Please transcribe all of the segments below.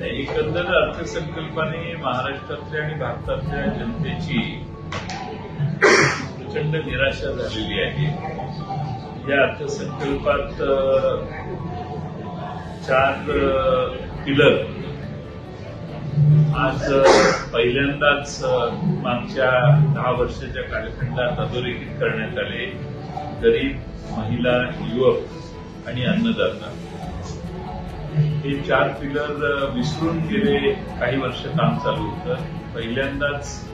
एकंदर अर्थसंकल्पाने महाराष्ट्रातल्या आणि भारतातल्या जनतेची प्रचंड निराशा झालेली आहे. या अर्थसंकल्पात चार पिलर. आज पहिल्यांदाच मागच्या दहा वर्षाच्या कालखंडात अधोरेखित करण्यात आले. गरीब महिला युवक आणि अन्नदाता. हे चार पिलर विसरून गेले काही वर्ष काम चालू होतं. पहिल्यांदाच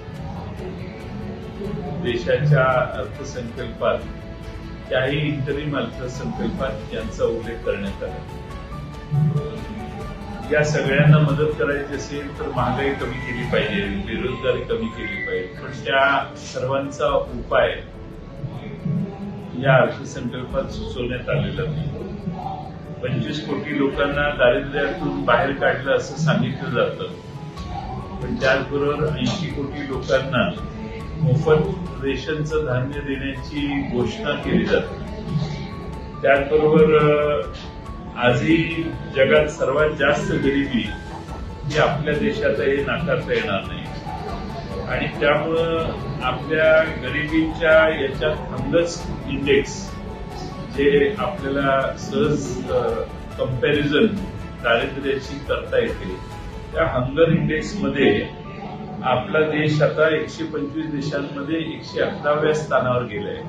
देशाच्या अर्थसंकल्पात त्याही इंटरिम अर्थसंकल्पात यांचा उल्लेख करण्यात आला. या सगळ्यांना मदत करायची असेल तर महागाई कमी केली पाहिजे बेरोजगारी कमी केली पाहिजे. पण त्या सर्वांचा उपाय या अर्थसंकल्पात सुचवण्यात आलेला नाही. पंचवीस कोटी लोकांना दारिद्र्यातून बाहेर काढलं असं सांगितलं जातं. पण त्याचबरोबर ऐंशी कोटी लोकांना मोफत रेशनचं धान्य देण्याची घोषणा केली जाते. त्याचबरोबर आजही जगात सर्वात जास्त गरिबी ही आपल्या देशात हे नाकारता येणार नाही. आणि त्यामुळं आपल्या गरिबीच्या याच्यात हंगस इंडेक्स जे आपल्याला सहज कंपॅरिझन दारिद्र्याची करता येते त्या हंगर इंडेक्समध्ये आपला देश आता एकशे पंचवीस देशांमध्ये एकशे अकराव्या स्थानावर गेलाय.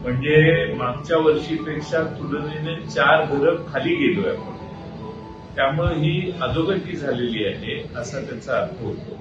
म्हणजे मागच्या वर्षीपेक्षा तुलनेने चार घरं खाली गेलोय आपण. त्यामुळे ही अधोगती झालेली आहे असा त्याचा अर्थ होतो.